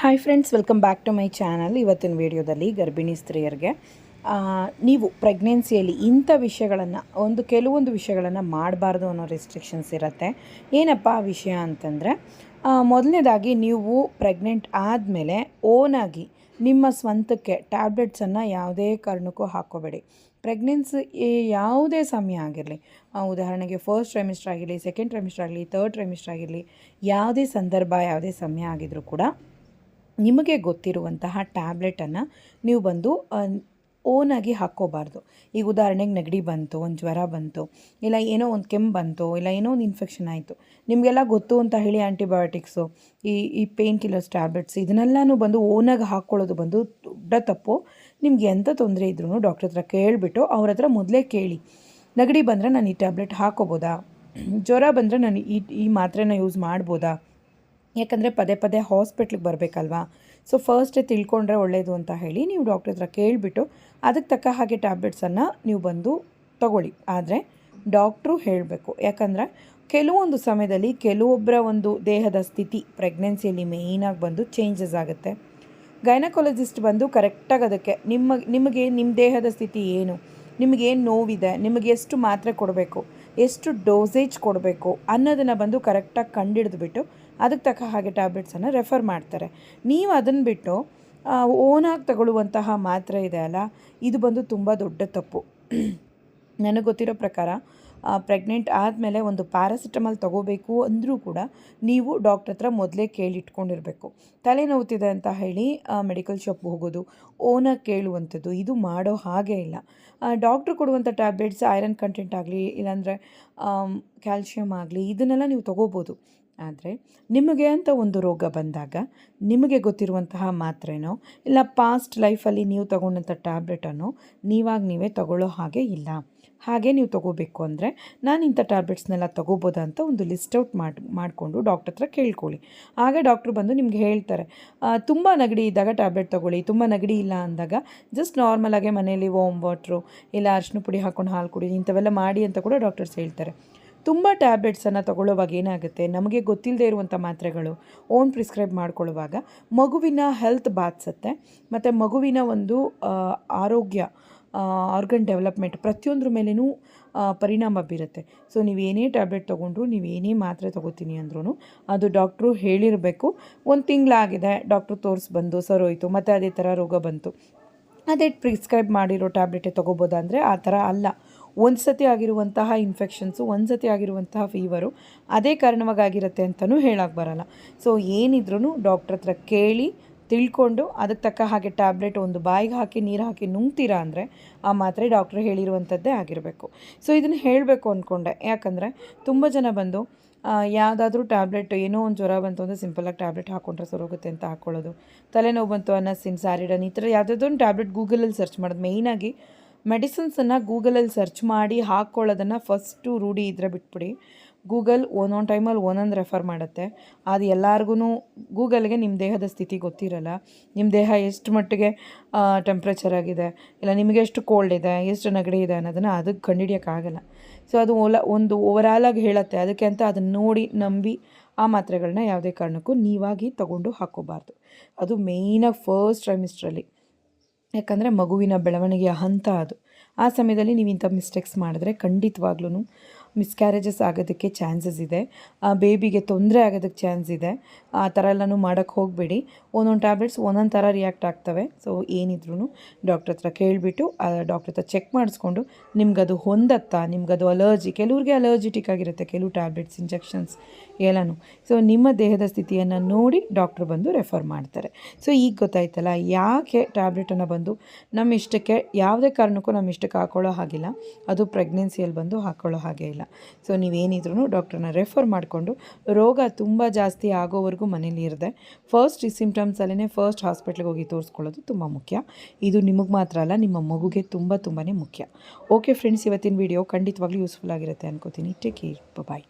Hi friends welcome back to my channel ಇವತ್ತಿನ ವಿಡಿಯೋದಲ್ಲಿ ಗರ್ಭಿಣಿ ಸ್ತ್ರೀಯರಿಗೆ ನೀವು ಪ್ರೆಗ್ನೆನ್ಸಿಯಲ್ಲಿ ಇಂಥ ವಿಷಯಗಳನ್ನು, ಒಂದು ಕೆಲವೊಂದು ವಿಷಯಗಳನ್ನು ಮಾಡಬಾರ್ದು ಅನ್ನೋ ರೆಸ್ಟ್ರಿಕ್ಷನ್ಸ್ ಇರುತ್ತೆ. ಏನಪ್ಪ ಆ ವಿಷಯ ಅಂತಂದರೆ ಮೊದಲನೇದಾಗಿ ನೀವು ಪ್ರೆಗ್ನೆಂಟ್ ಆದಮೇಲೆ ಓನಾಗಿ ನಿಮ್ಮ ಸ್ವಂತಕ್ಕೆ ಟ್ಯಾಬ್ಲೆಟ್ಸನ್ನು ಯಾವುದೇ ಕಾರಣಕ್ಕೂ ಹಾಕೋಬೇಡಿ ಪ್ರೆಗ್ನೆನ್ಸಿ ಯಾವುದೇ ಸಮಯ ಆಗಿರಲಿ ಉದಾಹರಣೆಗೆ ಫಸ್ಟ್ ಟ್ರೈಮಿಸ್ಟರ್ ಆಗಿರಲಿ ಸೆಕೆಂಡ್ ಟ್ರೈಮಿಸ್ಟರ್ ಆಗಲಿ ತರ್ಡ್ ಟ್ರೈಮಿಸ್ಟರ್ ಆಗಿರಲಿ, ಯಾವುದೇ ಸಂದರ್ಭ, ಯಾವುದೇ ಸಮಯ ಆಗಿದ್ರೂ ಕೂಡ ನಿಮಗೆ ಗೊತ್ತಿರುವಂತಹ ಟ್ಯಾಬ್ಲೆಟನ್ನು ನೀವು ಬಂದು ಓನಾಗಿ ಹಾಕ್ಕೋಬಾರ್ದು. ಈಗ ಉದಾಹರಣೆಗೆ ನೆಗಡಿ ಬಂತು, ಒಂದು ಜ್ವರ ಬಂತು, ಇಲ್ಲ ಏನೋ ಒಂದು ಕೆಮ್ಮು ಬಂತು, ಇಲ್ಲ ಏನೋ ಒಂದು ಇನ್ಫೆಕ್ಷನ್ ಆಯಿತು. ನಿಮಗೆಲ್ಲ ಗೊತ್ತು ಅಂತ ಹೇಳಿ ಆ್ಯಂಟಿಬಯೋಟಿಕ್ಸು ಈ ಈ ಪೇನ್ ಕಿಲ್ಲರ್ಸ್ ಟ್ಯಾಬ್ಲೆಟ್ಸ್ ಇದನ್ನೆಲ್ಲನೂ ಬಂದು ಓನಾಗಿ ಹಾಕ್ಕೊಳ್ಳೋದು ಬಂದು ದೊಡ್ಡ ತಪ್ಪು. ನಿಮ್ಗೆ ಎಂಥ ತೊಂದರೆ ಇದ್ರೂ ಡಾಕ್ಟ್ರ್ ಹತ್ರ ಕೇಳಿಬಿಟ್ಟು ಅವ್ರ ಹತ್ರ ಮೊದಲೇ ಕೇಳಿ. ನೆಗಡಿ ಬಂದರೆ ನಾನು ಈ ಟ್ಯಾಬ್ಲೆಟ್ ಹಾಕೋಬೋದಾ ಜ್ವರ ಬಂದರೆ ನಾನು ಈ ಈ ಮಾತ್ರೆನ ಯೂಸ್ ಮಾಡ್ಬೋದಾ? ಯಾಕಂದರೆ ಪದೇ ಪದೇ ಹಾಸ್ಪಿಟ್ಲಿಗೆ ಬರಬೇಕಲ್ವಾ? ಸೊ ಫಸ್ಟೇ ತಿಳ್ಕೊಂಡ್ರೆ ಒಳ್ಳೆಯದು ಅಂತ ಹೇಳಿ ನೀವು ಡಾಕ್ಟ್ರ್ ಹತ್ರ ಕೇಳಿಬಿಟ್ಟು ಅದಕ್ಕೆ ತಕ್ಕ ಹಾಗೆ ಟ್ಯಾಬ್ಲೆಟ್ಸನ್ನು ನೀವು ಬಂದು ತಗೊಳ್ಳಿ. ಆದರೆ ಡಾಕ್ಟ್ರು ಹೇಳಬೇಕು. ಯಾಕಂದರೆ ಕೆಲವೊಂದು ಸಮಯದಲ್ಲಿ ಕೆಲವೊಬ್ಬರ ಒಂದು ದೇಹದ ಸ್ಥಿತಿ ಪ್ರೆಗ್ನೆನ್ಸಿಯಲ್ಲಿ ಮೇಯ್ನಾಗಿ ಬಂದು ಚೇಂಜಸ್ ಆಗುತ್ತೆ. ಗೈನಕಾಲಜಿಸ್ಟ್ ಬಂದು ಕರೆಕ್ಟಾಗಿ ಅದಕ್ಕೆ ನಿಮ್ಮ, ನಿಮಗೆ ನಿಮ್ಮ ದೇಹದ ಸ್ಥಿತಿ ಏನು? ನಿಮಗೇನು ನೋವಿದೆ? ನಿಮಗೆ ಎಷ್ಟು ಮಾತ್ರೆ ಕೊಡಬೇಕು? ಎಷ್ಟು ಡೋಸೇಜ್ ಕೊಡಬೇಕು? ಅನ್ನೋದನ್ನು ಬಂದು ಕರೆಕ್ಟಾಗಿ ಕಂಡಿಡಿದ್ಬಿಟ್ಟು ಅದಕ್ಕೆ ತಕ್ಕ ಹಾಗೆ ಟ್ಯಾಬ್ಲೆಟ್ಸನ್ನು ರೆಫರ್ ಮಾಡ್ತಾರೆ. ನೀವು ಅದನ್ನು ಬಿಟ್ಟು ಓನಾಗಿ ತಗೊಳ್ಳುವಂತಹ ಮಾತ್ರೆ ಇದೆ ಅಲ್ಲ, ಇದು ಬಂದು ತುಂಬ ದೊಡ್ಡ ತಪ್ಪು. ನನಗೆ ಗೊತ್ತಿರೋ ಪ್ರಕಾರ ಪ್ರೆಗ್ನೆಂಟ್ ಆದಮೇಲೆ ಒಂದು ಪ್ಯಾರಾಸಿಟಮಾಲ್ ತೊಗೋಬೇಕು ಅಂದರೂ ಕೂಡ ನೀವು ಡಾಕ್ಟ್ರ್ ಹತ್ರ ಮೊದಲೇ ಕೇಳಿಟ್ಕೊಂಡಿರಬೇಕು. ತಲೆನೋವ್ತಿದೆ ಅಂತ ಹೇಳಿ ಮೆಡಿಕಲ್ ಶಾಪ್ ಹೋಗೋದು, ಓನಾಗಿ ಕೇಳುವಂಥದ್ದು, ಇದು ಮಾಡೋ ಹಾಗೆ ಇಲ್ಲ. ಡಾಕ್ಟ್ರು ಕೊಡುವಂಥ ಟ್ಯಾಬ್ಲೆಟ್ಸ್, ಐರನ್ ಕಂಟೆಂಟ್ ಆಗಲಿ, ಇಲ್ಲಾಂದರೆ ಕ್ಯಾಲ್ಶಿಯಮ್ ಆಗಲಿ, ಇದನ್ನೆಲ್ಲ ನೀವು ತೊಗೋಬೋದು. ಆದರೆ ನಿಮಗೆ ಅಂತ ಒಂದು ರೋಗ ಬಂದಾಗ ನಿಮಗೆ ಗೊತ್ತಿರುವಂತಹ ಮಾತ್ರೆನೋ, ಇಲ್ಲ ಪಾಸ್ಟ್ ಲೈಫಲ್ಲಿ ನೀವು ತಗೊಂಡಂಥ ಟ್ಯಾಬ್ಲೆಟನ್ನು ನೀವಾಗ ನೀವೇ ತಗೊಳ್ಳೋ ಹಾಗೆ ಇಲ್ಲ. ಹಾಗೆ ನೀವು ತಗೋಬೇಕು ಅಂದರೆ ನಾನು ಇಂಥ ಟ್ಯಾಬ್ಲೆಟ್ಸ್ನೆಲ್ಲ ತಗೋಬೋದಾ ಅಂತ ಒಂದು ಲಿಸ್ಟ್ ಔಟ್ ಮಾಡಿ, ಮಾಡಿಕೊಂಡು ಡಾಕ್ಟ್ರ್ ಹತ್ರ ಕೇಳ್ಕೊಳ್ಳಿ. ಆಗ ಡಾಕ್ಟ್ರು ಬಂದು ನಿಮ್ಗೆ ಹೇಳ್ತಾರೆ ತುಂಬ ನೆಗಡಿ ಇದ್ದಾಗ ಟ್ಯಾಬ್ಲೆಟ್ ತೊಗೊಳ್ಳಿ, ತುಂಬ ನೆಗಡಿ ಇಲ್ಲ ಅಂದಾಗ ಜಸ್ಟ್ ನಾರ್ಮಲಾಗೆ ಮನೇಲಿ ಓಮ್ ವಾಟ್ರು ಇಲ್ಲ ಅರಿಶಿನ ಪುಡಿ ಹಾಕ್ಕೊಂಡು ಹಾಲು ಕುಡಿ ಇಂಥವೆಲ್ಲ ಮಾಡಿ ಅಂತ ಕೂಡ ಡಾಕ್ಟರ್ಸ್ ಹೇಳ್ತಾರೆ. ತುಂಬ ಟ್ಯಾಬ್ಲೆಟ್ಸನ್ನು ತಗೊಳ್ಳುವಾಗ ಏನಾಗುತ್ತೆ? ನಮಗೆ ಗೊತ್ತಿಲ್ಲದೆ ಇರುವಂಥ ಮಾತ್ರೆಗಳು ಓನ್ ಪ್ರಿಸ್ಕ್ರೈಬ್ ಮಾಡ್ಕೊಳ್ಳುವಾಗ ಮಗುವಿನ ಹೆಲ್ತ್ ಬಾಧಿಸುತ್ತೆ. ಮತ್ತು ಮಗುವಿನ ಒಂದು ಆರೋಗ್ಯ ಆರ್ಗನ್ ಡೆವಲಪ್ಮೆಂಟ್ ಪ್ರತಿಯೊಂದ್ರ ಮೇಲೆಯೂ ಪರಿಣಾಮ ಬೀರುತ್ತೆ. ಸೊ, ನೀವು ಏನೇ ಟ್ಯಾಬ್ಲೆಟ್ ತೊಗೊಂಡ್ರು ನೀವು ಏನೇ ಮಾತ್ರೆ ತೊಗೋತೀನಿ ಅಂದ್ರೂ ಅದು ಡಾಕ್ಟ್ರು ಹೇಳಿರಬೇಕು. ಒಂದು ತಿಂಗಳಾಗಿದೆ, ಡಾಕ್ಟ್ರು ತೋರಿಸಿ ಬಂದು ಸರೋಯಿತು ಮತ್ತು ಅದೇ ಥರ ರೋಗ ಬಂತು. ಅದೇ ಪ್ರಿಸ್ಕ್ರೈಬ್ ಮಾಡಿರೋ ಟ್ಯಾಬ್ಲೆಟೇ ತೊಗೋಬೋದಾ? ಅಂದರೆ ಆ ಥರ ಅಲ್ಲ. ಒಂದು ಸತಿ ಆಗಿರುವಂತಹ ಇನ್ಫೆಕ್ಷನ್ಸು ಒಂದು ಸತಿ ಆಗಿರುವಂತಹ ಫೀವರು ಅದೇ ಕಾರಣವಾಗಿರುತ್ತೆ ಅಂತಲೂ ಹೇಳಕ್ಕೆ ಬರಲ್ಲ. ಸೊ ಏನಿದ್ರೂ ಡಾಕ್ಟ್ರ್ ಹತ್ರ ಕೇಳಿ, ತಿಳ್ಕೊಂಡು ಅದಕ್ಕೆ ತಕ್ಕ ಹಾಗೆ ಟ್ಯಾಬ್ಲೆಟ್ ಒಂದು ಬಾಯಿಗೆ ಹಾಕಿ, ನೀರು ಹಾಕಿ ನುಂಗ್ತೀರಾ ಅಂದರೆ ಆ ಮಾತ್ರೆ ಡಾಕ್ಟ್ರ್ ಹೇಳಿರುವಂಥದ್ದೇ ಆಗಿರಬೇಕು. ಸೊ ಇದನ್ನು ಹೇಳಬೇಕು ಅಂದ್ಕೊಂಡೆ ಯಾಕಂದರೆ ತುಂಬ ಜನ ಬಂದು ಯಾವುದಾದ್ರೂ ಟ್ಯಾಬ್ಲೆಟ್ ಏನೋ ಒಂದು ಜ್ವರ ಬಂತು ಅಂದರೆ ಸಿಂಪಲಾಗಿ ಟ್ಯಾಬ್ಲೆಟ್ ಹಾಕ್ಕೊಂಡ್ರೆ ಸರೋಗುತ್ತೆ ಅಂತ ಹಾಕ್ಕೊಳ್ಳೋದು ತಲೆನೋವು ಬಂತು ಅನ್ನಸಿನ್ ಸ್ಯಾರಿಡನ್ ಈ ಥರ ಯಾವುದಾದ್ರೂ ಟ್ಯಾಬ್ಲೆಟ್ ಗೂಗಲಲ್ಲಿ ಸರ್ಚ್ ಮಾಡೋದು. ಮೇಯ್ನಾಗಿ ಮೆಡಿಸಿನ್ಸನ್ನು ಗೂಗಲಲ್ಲಿ ಸರ್ಚ್ ಮಾಡಿ ಹಾಕ್ಕೊಳ್ಳೋದನ್ನು ಫಸ್ಟು ರೂಢಿ ಇದ್ರೆ ಬಿಟ್ಬಿಡಿ. ಗೂಗಲ್ ಒಂದೊಂದು ಟೈಮಲ್ಲಿ ಒಂದೊಂದು ರೆಫರ್ ಮಾಡುತ್ತೆ. ಅದು ಎಲ್ಲರಿಗೂ ಗೂಗಲ್ಗೆ ನಿಮ್ಮ ದೇಹದ ಸ್ಥಿತಿ ಗೊತ್ತಿರಲ್ಲ. ನಿಮ್ಮ ದೇಹ ಎಷ್ಟು ಮಟ್ಟಿಗೆ ಟೆಂಪ್ರೇಚರ್ ಆಗಿದೆ, ಇಲ್ಲ ನಿಮಗೆ ಎಷ್ಟು ಕೋಲ್ಡ್ ಇದೆ, ಎಷ್ಟು ನೆಗಡಿ ಇದೆ ಅನ್ನೋದನ್ನು ಅದಕ್ಕೆ ಕಂಡುಹಿಡಿಯೋಕ್ಕಾಗಲ್ಲ. ಸೊ ಅದು ಓಲ, ಒಂದು ಓವರಾಲಾಗಿ ಹೇಳುತ್ತೆ. ಅದಕ್ಕೆ ಅಂತ ಅದನ್ನು ನೋಡಿ ನಂಬಿ ಆ ಮಾತ್ರೆಗಳನ್ನ ಯಾವುದೇ ಕಾರಣಕ್ಕೂ ನೀವಾಗಿ ತಗೊಂಡು ಹಾಕ್ಕೋಬಾರ್ದು. ಅದು ಮೇಯ್ನಾಗಿ ಫಸ್ಟ್ ಟ್ರೈಮಿಸ್ಟ್ರಲ್ಲಿ ಯಾಕಂದರೆ ಮಗುವಿನ ಬೆಳವಣಿಗೆಯ ಹಂತ ಅದು. ಆ ಸಮಯದಲ್ಲಿ ನೀವು ಇಂಥ ಮಿಸ್ಟೇಕ್ಸ್ ಮಾಡಿದ್ರೆ ಖಂಡಿತವಾಗ್ಲೂ ಮಿಸ್ಕ್ಯಾರೇಜಸ್ ಆಗೋದಕ್ಕೆ ಚಾನ್ಸಸ್ ಇದೆ. ಆ ಬೇಬಿಗೆ ತೊಂದರೆ ಆಗೋದಕ್ಕೆ ಚಾನ್ಸ್ ಇದೆ. ಆ ಥರ ಎಲ್ಲನೂ ಮಾಡೋಕ್ಕೆ ಹೋಗಬೇಡಿ. ಒಂದೊಂದು ಟ್ಯಾಬ್ಲೆಟ್ಸ್ ಒಂದೊಂದು ಥರ ರಿಯಾಕ್ಟ್ ಆಗ್ತವೆ. ಸೊ ಏನಿದ್ರೂ ಡಾಕ್ಟ್ರ್ ಹತ್ರ ಕೇಳಿಬಿಟ್ಟು ಡಾಕ್ಟ್ರ್ ಹತ್ರ ಚೆಕ್ ಮಾಡಿಸ್ಕೊಂಡು, ನಿಮ್ಗದು ಹೊಂದತ್ತಾ? ನಿಮ್ಗದು ಅಲರ್ಜಿ ಕೆಲವ್ರಿಗೆ ಅಲರ್ಜಿಟಿಕ್ ಆಗಿರುತ್ತೆ ಕೆಲವು ಟ್ಯಾಬ್ಲೆಟ್ಸ್ ಇಂಜೆಕ್ಷನ್ಸ್ ಎಲ್ಲನೂ. ಸೊ ನಿಮ್ಮ ದೇಹದ ಸ್ಥಿತಿಯನ್ನು ನೋಡಿ ಡಾಕ್ಟ್ರ್ ಬಂದು ರೆಫರ್ ಮಾಡ್ತಾರೆ. ಸೊ ಈಗ ಗೊತ್ತಾಯ್ತಲ್ಲ, ಯಾಕೆ ಟ್ಯಾಬ್ಲೆಟನ್ನು ಬಂದು ನಮ್ಮ ಇಷ್ಟಕ್ಕೆ, ಯಾವುದೇ ಕಾರಣಕ್ಕೂ ನಮ್ಮ ಇಷ್ಟಕ್ಕೆ ಹಾಕೊಳ್ಳೋ ಹಾಗಿಲ್ಲ. ಅದು ಪ್ರೆಗ್ನೆನ್ಸಿಯಲ್ಲಿ ಬಂದು ಹಾಕೊಳ್ಳೋ ಹಾಗೆ ಇಲ್ಲ. ಸೊ ನೀವೇನಿದ್ರೂ ಡಾಕ್ಟ್ರನ್ನ ರೆಫರ್ ಮಾಡಿಕೊಂಡು ರೋಗ ತುಂಬ ಜಾಸ್ತಿ ಆಗೋವರೆಗೂ ಮನೇಲಿ ಇರದೆ ಫಸ್ಟ್ ಈ ಸಿಮ್ಟಮ್ಸಲ್ಲೇ ಫಸ್ಟ್ ಹಾಸ್ಪಿಟ್ಲಿಗೆ ಹೋಗಿ ತೋರಿಸ್ಕೊಳ್ಳೋದು ತುಂಬ ಮುಖ್ಯ. ಇದು ನಿಮಗೆ ಮಾತ್ರ ಅಲ್ಲ, ನಿಮ್ಮ ಮಗುಗೆ ತುಂಬ ತುಂಬಾ ಮುಖ್ಯ. ಓಕೆ ಫ್ರೆಂಡ್ಸ್ ಇವತ್ತಿನ ವಿಡಿಯೋ ಖಂಡಿತವಾಗ್ಲೂ ಯೂಸ್ಫುಲ್ ಆಗಿರುತ್ತೆ ಅನ್ಕೋತೀನಿ. Take care bye